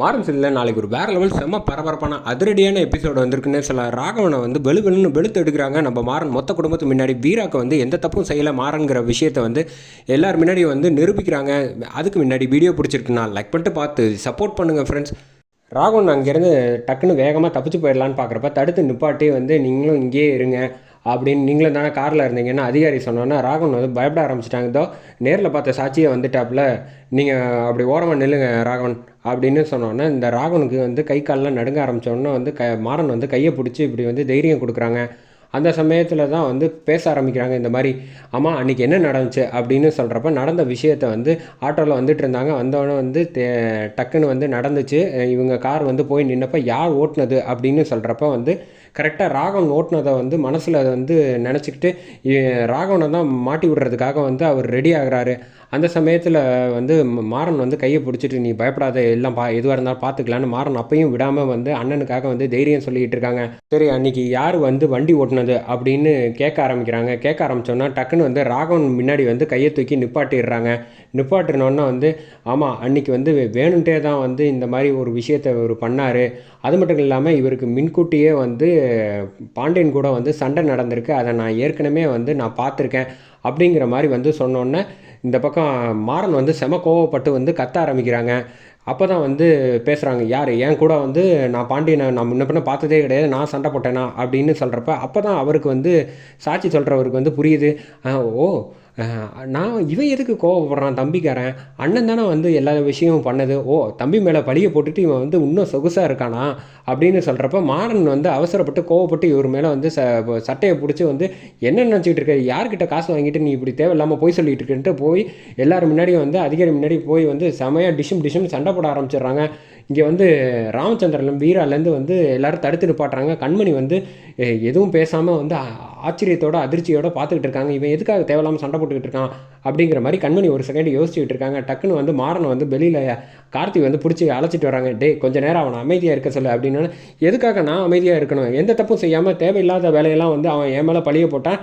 மாறன் சில்லில் நாளைக்கு ஒரு வேறு லெவல் செம்ம பரபரப்பான அதிரடியான எபிசோடு வந்திருக்குன்னே சொல்ல ராகவனை வந்து வெளு வெளுன்னு வெளுத்து எடுக்கிறாங்க. நம்ம மாறன் மொத்த குடும்பத்துக்கு முன்னாடி வீராக்கு வந்து எந்த தப்பும் செய்யலை. மாறன்கிற விஷயத்தை வந்து எல்லார் முன்னாடியும் வந்து நிரூபிக்கிறாங்க. அதுக்கு முன்னாடி வீடியோ பிடிச்சிருக்குன்னா லைக் பண்ணிட்டு பார்த்து சப்போர்ட் பண்ணுங்கள் ஃப்ரெண்ட்ஸ் ராகவன் அங்கேருந்து டக்குன்னு வேகமாக தப்பிச்சு போயிடலான்னு பார்க்குறப்ப தடுத்து நிப்பாட்டி வந்து நீங்களும் இங்கேயே இருங்க. அப்படின்னு நீங்களும் தானே காரில் இருந்தீங்கன்னா அதிகாரி சொன்னோன்னா ராகவன் வந்து பயப்பட ஆரம்பிச்சிட்டாங்க. இதோ நேரில் பார்த்த சாட்சியை வந்துட்டாப்புல. நீங்கள் அப்படி ஓரமாக நில்லுங்க ராகவன் அப்படின்னு சொன்னோன்னே இந்த ராகவனுக்கு வந்து கை கால்லாம் நடுங்க ஆரம்பித்தோன்னே வந்து க மாறன் வந்து கையை பிடிச்சி இப்படி வந்து தைரியம் கொடுக்குறாங்க. அந்த சமயத்தில் தான் வந்து பேச ஆரம்பிக்கிறாங்க இந்த மாதிரி அம்மா அன்றைக்கி என்ன நடந்துச்சு? அப்படின்னு சொல்கிறப்ப நடந்த விஷயத்தை வந்து ஆட்டோவில் வந்துட்டு இருந்தாங்க. வந்தவொடனே வந்து டக்குன்னு வந்து நடந்துச்சு. இவங்க கார் வந்து போய் நின்னப்போ யார் ஓட்டுனது அப்படின்னு சொல்கிறப்ப வந்து கரெக்டாக ராகவன் ஓட்டுனதை வந்து மனசில் வந்து நினச்சிக்கிட்டு ராகவனை தான் மாட்டி விடுறதுக்காக வந்து அவர் ரெடி ஆகிறாரு. அந்த சமயத்தில் வந்து மாறன் வந்து கையை பிடிச்சிட்டு நீ பயப்படாத எல்லாம் பா எதுவாக இருந்தாலும் பார்த்துக்கலான்னு மாறன் அப்பையும் விடாமல் வந்து அண்ணனுக்காக வந்து தைரியம் சொல்லிக்கிட்டு இருக்காங்க. சரி அன்னைக்கு யார் வந்து வண்டி ஓட்டினது? அப்படின்னு கேட்க ஆரம்பிக்கிறாங்க. கேட்க ஆரம்பிச்சோன்னா டக்குன்னு வந்து ராகவன் முன்னாடி வந்து கையை தூக்கி நிப்பாட்டிடுறாங்க. நிப்பாட்டினோன்னா வந்து ஆமாம் அன்னைக்கு வந்து வேணுன்ட்டே தான் வந்து இந்த மாதிரி ஒரு விஷயத்தை இவர் பண்ணார். அது மட்டும் இல்லாமல் இவருக்கு முன்கூட்டியே வந்து பாண்டியன் கூட வந்து சண்டை நடந்திருக்கு. அதை நான் ஏற்கனவே வந்து நான் பார்த்துருக்கேன். அப்படிங்கிற மாதிரி வந்து சொன்னோன்னே இந்த பக்கம் மாறன் வந்து செம கோவப்பட்டு வந்து கத்த ஆரம்பிக்கிறாங்க. அப்போ தான் வந்து பேசுகிறாங்க யார் என் கூட வந்து நான் பாண்டியனை நான் முன்ன பின்ன பார்த்ததே கிடையாது. நான் சண்டை போட்டேனா? அப்படின்னு சொல்கிறப்ப அப்போ தான் அவருக்கு வந்து சாட்சி சொல்கிறவருக்கு வந்து புரியுது. ஆ, ஓ நான் இவன் எதுக்கு கோவப்படுறான் தம்பிக்காரன்? அண்ணன் தானே வந்து எல்லா விஷயமும் பண்ணது. ஓ தம்பி மேலே பழிய போட்டுட்டு இவன் வந்து இன்னும் சொகுசாக இருக்கானா? அப்படின்னு சொல்கிறப்ப மாறன் வந்து அவசரப்பட்டு கோவப்பட்டு இவர் மேலே வந்து ச சட்டையை பிடிச்சி வந்து என்ன நினச்சிக்கிட்டு இருக்க? யார்கிட்ட காசு வாங்கிட்டு நீ இப்படி தேவையில்லாமல் போய் சொல்லிகிட்டு இருக்கேன்ட்டு போய் எல்லோரும் முன்னாடியும் வந்து அதிகாரி முன்னாடி போய் வந்து செமையாக டிஷும் டிஷும் சண்டை போட ஆரம்பிச்சிடுறாங்க. இங்கே வந்து ராமச்சந்திரன் வீராலேருந்து வந்து எல்லோரும் தடுத்து நிப்பாட்டுறாங்க. கண்மணி வந்து எதுவும் பேசாமல் வந்து ஆச்சரியத்தோட அதிர்ச்சியோட பார்த்துக்கிட்டு இருக்காங்க. இவன் எதுக்காக தேவையில்லாமல் சண்டை போட்டுக்கிட்டு இருக்கான்? அப்படிங்கிற மாதிரி கண்மணி ஒரு செகண்ட் யோசிச்சுக்கிட்டு இருக்காங்க. டக்குன்னு வந்து மாறனை வந்து வெளியில் கார்த்தி வந்து பிடிச்சி அழைச்சிட்டு வராங்க. டேய் கொஞ்ச நேரம் அவனை அமைதியாக இருக்க சொல்லு அப்படின்னா எதுக்காக நான் அமைதியாக இருக்கணும்? எந்த தப்பும் செய்யாமல் தேவையில்லாத வேலையெல்லாம் வந்து அவன் என் மேலே பழிய போட்டான்.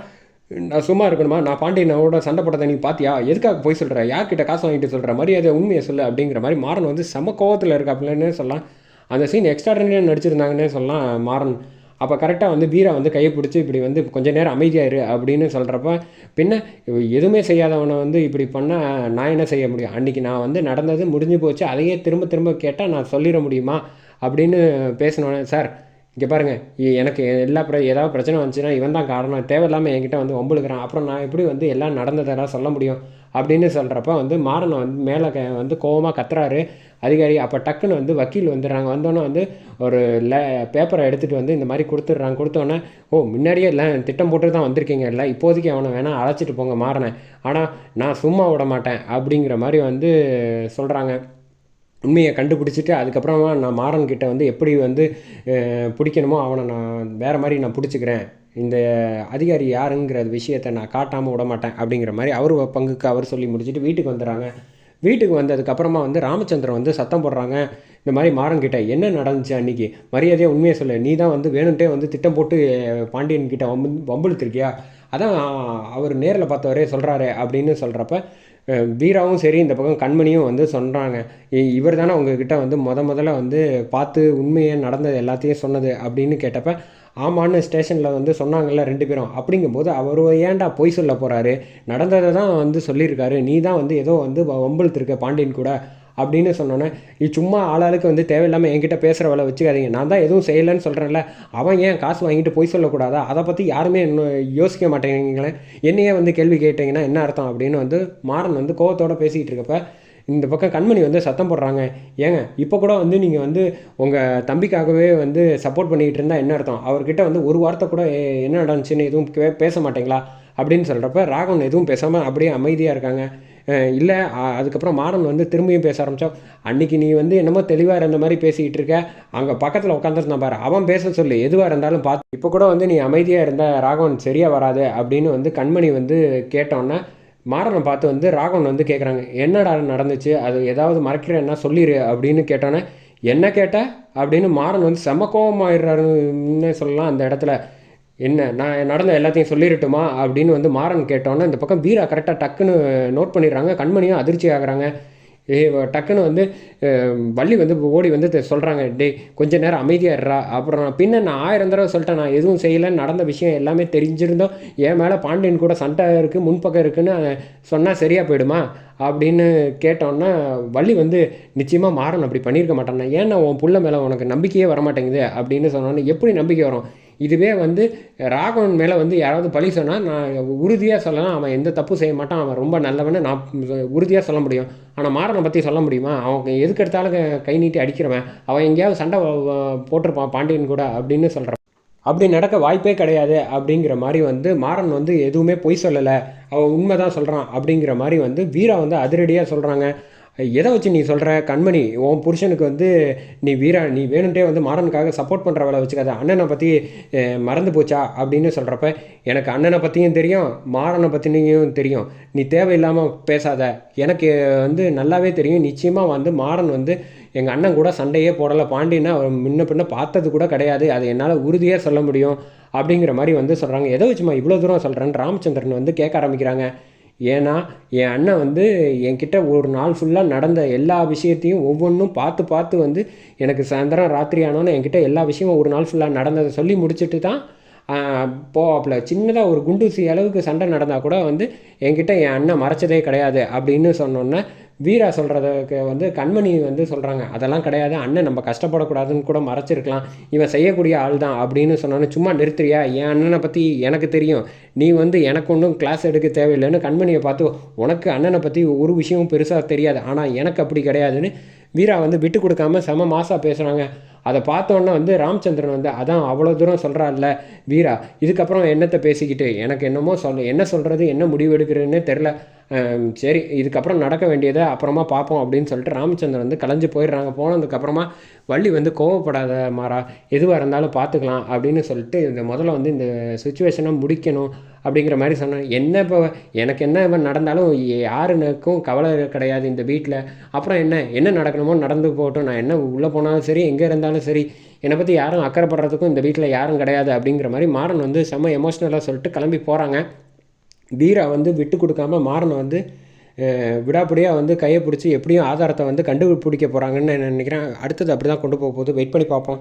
நான் சும்மா இருக்கணுமா? நான் பாண்டியனோட சண்டை போட்டதை நீ பாத்தியா? எதுக்காக போய் சொல்கிற யார்கிட்ட காசு வாங்கிட்டு சொல்கிற மரியாதை உண்மையை சொல்லு அப்படிங்கிற மாதிரி மாறன் வந்து செம கோவத்தில் இருக்காப்புலன்னே சொல்லலாம். அந்த சீன் எக்ஸ்ட்ராடனரியாக நடிச்சிருந்தாங்கன்னே சொல்லலாம் மாறன். அப்போ கரெக்டாக வந்து வீரா வந்து கையை பிடிச்சி இப்படி வந்து கொஞ்ச நேரம் அமைதியாயிரு அப்படின்னு சொல்கிறப்ப பின்ன எதுவுமே செய்யாதவனை வந்து இப்படி பண்ணால் நான் என்ன செய்ய முடியும்? அன்றைக்கி நான் வந்து நடந்தது முடிஞ்சு போச்சு. அதையே திரும்ப திரும்ப கேட்டால் நான் சொல்லிட முடியுமா? அப்படின்னு பேசினோன்னே சார் இங்கே பாருங்கள் எனக்கு எல்லா பிர ஏதாவது பிரச்சனை வந்துச்சுன்னா இவன் தான் காரணம். தேவையில்லாமல் என்கிட்ட வந்து வம்புழுக்கிறான் அப்புறம் நான் எப்படி வந்து எல்லாம் நடந்ததெல்லாம் சொல்ல முடியும் அப்படின்னு சொல்கிறப்ப வந்து மாறனை வந்து மேலே க வந்து கோவமாக கத்துறாரு. அதிகாரி அப்போ டக்குன்னு வந்து வக்கீல் வந்துடுறாங்க. வந்தோன்னே வந்து ஒரு லே பேப்பரை எடுத்துகிட்டு வந்து இந்த மாதிரி கொடுத்துட்றாங்க. கொடுத்தோன்னே ஓ முன்னாடியே இல்லை திட்டம் போட்டு தான் வந்திருக்கீங்க. இல்லை இப்போதைக்கு அவனை வேணால் அழைச்சிட்டு போங்க மாறனை. ஆனால் நான் சும்மா விட மாட்டேன். அப்படிங்கிற மாதிரி வந்து சொல்கிறாங்க உண்மையை கண்டுபிடிச்சிட்டு அதுக்கப்புறமா நான் மாறன் கிட்ட வந்து எப்படி வந்து பிடிக்கணுமோ அவனை நான் வேறு மாதிரி நான் பிடிச்சிக்கிறேன். இந்த அதிகாரி யாருங்கிற விஷயத்தை நான் காட்டாமல் விட மாட்டேன் அப்படிங்கிற மாதிரி அவர் பங்குக்கு அவர் சொல்லி முடிச்சுட்டு வீட்டுக்கு வந்துடுறாங்க. வீட்டுக்கு வந்ததுக்கப்புறமா வந்து ராமச்சந்திரன் வந்து சத்தம் போடுறாங்க. இந்த மாதிரி மாறன் கிட்ட என்ன நடந்துச்சு அன்னைக்கு? மரியாதையாக உண்மையை சொல்லு. நீ தான் வந்து வேணும்ட்டே வந்து திட்டம் போட்டு பாண்டியன் கிட்ட வம்பு வம்புழுத்திருக்கியா அதான் அவர் நேரில் பார்த்தவரே சொல்கிறாரு அப்படின்னு சொல்கிறப்ப வீராவும் சரி இந்த பக்கம் கண்மணியும் வந்து சொல்கிறாங்க இவர் தானே உங்ககிட்ட வந்து முத முதல்ல வந்து பார்த்து உண்மையை நடந்தது எல்லாத்தையும் சொன்னது அப்படின்னு கேட்டப்ப ஆமான்னு ஸ்டேஷனில் வந்து சொன்னாங்கல்ல ரெண்டு பேரும். அப்படிங்கும்போது அவர் ஏன்டா பொய் சொல்ல போகிறாரு நடந்ததை தான் வந்து சொல்லியிருக்காரு. நீ தான் வந்து ஏதோ வந்து வம்பிழுத்திருக்க பாண்டியன் கூட. அப்படின்னு சொன்னோன்னே இது சும்மா ஆளாளுக்கு வந்து தேவையில்லாமல் என்கிட்ட பேசுகிற வேலை வச்சுக்காதீங்க. நான் தான் எதுவும் செய்யலைன்னு சொல்கிறேன்ல அவன் ஏன் காசு வாங்கிட்டு போய் சொல்லக்கூடாதா? அதை பற்றி யாருமே இன்னும் யோசிக்க மாட்டேங்கிறீங்களே? என்னையே வந்து கேள்வி கேட்டிங்கன்னா என்ன அர்த்தம்? அப்படின்னு வந்து மாறன் வந்து கோவத்தோடு பேசிக்கிட்டு இருக்கப்ப இந்த பக்கம் கண்மணி வந்து சத்தம் போடுறாங்க. ஏங்க இப்போ கூட வந்து நீங்கள் வந்து உங்கள் தம்பிக்காகவே வந்து சப்போர்ட் பண்ணிக்கிட்டு இருந்தால் என்ன அர்த்தம்? அவர்கிட்ட வந்து ஒரு வார்த்தை கூட "ஏ, என்ன நடந்துச்சுன்னு எதுவும் பேச மாட்டேங்களா? அப்படின்னு சொல்கிறப்ப ராகவன் எதுவும் பேசாமல் அப்படியே அமைதியாக இருக்காங்க. இல்லை அதுக்கப்புறம் மாறன் வந்து திரும்பியும் பேச ஆரம்பித்தோம் அன்றைக்கி நீ வந்து என்னமோ தெளிவாக இருந்த மாதிரி பேசிக்கிட்டு இருக்க. அங்கே பக்கத்தில் உட்காந்துருந்தான் பாரு. அவன் பேச சொல்லு. எதுவாக இருந்தாலும் பார்த்து இப்போ கூட வந்து நீ அமைதியாக இருந்தால் ராகவன் சரியாக வராது. அப்படின்னு வந்து கண்மணி வந்து கேட்டோன்னே மாறனை பார்த்து வந்து ராகவன் வந்து கேட்குறாங்க என்னடா நடந்துச்சு? அது ஏதாவது மறைக்கிறேன்னா சொல்லிடு அப்படின்னு கேட்டோன்னே என்ன கேட்ட? அப்படின்னு மாறன் வந்து செம கோபமாயிடுறாருன்னு சொல்லலாம் அந்த இடத்துல. என்ன நான் நடந்த எல்லாத்தையும் சொல்லிடட்டுமா அப்படின்னு வந்து மாறன் கேட்டோன்னே இந்த பக்கம் வீரா கரெக்டாக டக்குன்னு நோட் பண்ணிடுறாங்க. கண்மணியும் அதிர்ச்சி ஆகிறாங்க. ஏ டக்குன்னு வந்து வள்ளி வந்து ஓடி வந்து சொல்கிறாங்க டேய் கொஞ்ச நேரம் அமைதியாக இருறா அப்புறம் நான் பின்ன நான் ஆயிரம் தடவை சொல்லிட்டேன். நான் எதுவும் செய்யலை நடந்த விஷயம் எல்லாமே தெரிஞ்சிருந்தோம். என் மேலே பாண்டியன் கூட சண்டை இருக்குது முன்பக்கம் இருக்குதுன்னு சொன்னால் சரியாக போயிடுமா அப்படின்னு கேட்டோன்னா வள்ளி வந்து நிச்சயமாக மாறன் அப்படி பண்ணியிருக்க மாட்டானா ஏன்னா உன் புள்ள மேலே உனக்கு நம்பிக்கையே வர மாட்டேங்குது அப்படின்னு சொன்னோன்னே எப்படி நம்பிக்கை வரும்? இதுவே வந்து ராகவன் மேலே வந்து யாராவது பழி சொன்னால் நான் உறுதியாக சொல்லலாம். அவன் எந்த தப்பு செய்ய மாட்டான். அவன் ரொம்ப நல்லவன்னு நான் உறுதியாக சொல்ல முடியும். ஆனால் மாறனை பற்றி சொல்ல முடியுமா? அவன் எதுக்கு எடுத்தாலும் கை நீட்டி அடிக்கிறவன். அவன் எங்கேயாவது சண்டை போட்டிருப்பான் பாண்டியன் கூட அப்படின்னு சொல்கிறான் அப்படி நடக்க வாய்ப்பே கிடையாது அப்படிங்கிற மாதிரி வந்து மாறன் வந்து எதுவுமே பொய் சொல்லலை. அவன் உண்மை தான் சொல்கிறான் அப்படிங்கிற மாதிரி வந்து வீரா வந்து அதிரடியாக சொல்கிறாங்க எதை வச்சு நீ சொல்கிற கண்மணி உன் புருஷனுக்கு வந்து நீ வீரா நீ வேணுன்றே வந்து மாறனுக்காக சப்போர்ட் பண்ணுற வேலை வச்சுக்காத. அண்ணனை பற்றி மறந்து போச்சா? அப்படின்னு சொல்கிறப்ப எனக்கு அண்ணனை பற்றியும் தெரியும் மாறனை பற்றினையும் தெரியும். நீ தேவையில்லாமல் பேசாத. எனக்கு வந்து நல்லாவே தெரியும். நிச்சயமாக வந்து மாறன் வந்து எங்கள் அண்ணன் கூட சண்டையே போடலை. பாண்டியனை அவர் முன்ன பின்ன பார்த்தது கூட கிடையாது. அதை என்னால் உறுதியாக சொல்ல முடியும் அப்படிங்கிற மாதிரி வந்து சொல்கிறாங்க எதை வச்சுமா இவ்வளோ தூரம் சொல்கிறேன்னு ராமச்சந்திரன் வந்து கேட்க ஆரம்பிக்கிறாங்க. ஏன்னா என் அண்ணன் வந்து என்கிட்ட ஒரு நாள் ஃபுல்லாக நடந்த எல்லா விஷயத்தையும் ஒவ்வொன்றும் பார்த்து பார்த்து வந்து எனக்கு சாயந்தரம் ராத்திரி ஆனோன்னு என்கிட்ட எல்லா விஷயமும் ஒரு நாள் ஃபுல்லாக நடந்ததை சொல்லி முடிச்சுட்டு தான் போவாப்பில். சின்னதாக ஒரு குண்டூசி அளவுக்கு சண்டை நடந்தால் கூட வந்து என்கிட்ட என் அண்ணன் மறைச்சதே கிடையாது அப்படின்னு சொன்னோன்னே வீரா சொல்கிறதுக்கு வந்து கண்மணி வந்து சொல்கிறாங்க அதெல்லாம் கிடையாது. அண்ணன் நம்ம கஷ்டப்படக்கூடாதுன்னு கூட மறைச்சிருக்கலாம். இவன் செய்யக்கூடிய ஆள் தான் அப்படின்னு சொன்னோன்னே சும்மா நிறுத்துறியா? என் அண்ணனை பற்றி எனக்கு தெரியும். நீ வந்து எனக்கு ஒன்றும் கிளாஸ் எடுக்க தேவையில்லைன்னு கண்மணியை பார்த்து உனக்கு அண்ணனை பற்றி ஒரு விஷயமும் பெருசாக தெரியாது. ஆனால் எனக்கு அப்படி கிடையாதுன்னு வீரா வந்து விட்டு கொடுக்காம செம மாசாக பேசுகிறாங்க அதை பார்த்தோன்னே வந்து ராமச்சந்திரன் வந்து அதான் அவ்வளோ தூரம் சொல்கிறாள்ல வீரா. இதுக்கப்புறம் என்னத்தை பேசிக்கிட்டு? எனக்கு என்னமோ சொல்ல என்ன சொல்கிறது என்ன முடிவு எடுக்கிறதுன்னு தெரில சரி இதுக்கப்புறம் நடக்க வேண்டியதை அப்புறமா பார்ப்போம் அப்படின்னு சொல்லிட்டு ராமச்சந்திரன் வந்து கலைஞ்சு போயிடுறாங்க. போனதுக்கப்புறமா வள்ளி வந்து கோவப்படாத மாறா எதுவாக இருந்தாலும் பார்த்துக்கலாம் அப்படின்னு சொல்லிட்டு இந்த முதல்ல வந்து இந்த சுச்சுவேஷனை முடிக்கணும் அப்படிங்கிற மாதிரி சொன்னேன் என்ன இப்போ எனக்கு என்ன நடந்தாலும் யாருனுக்கும் கவலை கிடையாது இந்த வீட்டில் அப்புறம் என்ன என்ன நடக்கணுமோ நடந்து போகட்டும். நான் என்ன உள்ளே போனாலும் சரி எங்கே இருந்தாலும் சரி என்னை பற்றி யாரும் அக்கறைப்படுறதுக்கும் இந்த வீட்டில் யாரும் கிடையாது அப்படிங்கிற மாதிரி மாறன் வந்து செம்ம எமோஷ்னலாக சொல்லிட்டு கிளம்பி போகிறாங்க வீரா வந்து விட்டு கொடுக்காம மாறனை வந்து அஹ், விடாப்பிடியாக வந்து கையை பிடிச்சி எப்படியும் ஆதாரத்தை வந்து கண்டுபிடிக்க போகிறாங்கன்னு நான் நினைக்கிறேன். அடுத்தது அப்படி தான் கொண்டு போக போகுது. வெயிட் பண்ணி பார்ப்போம்.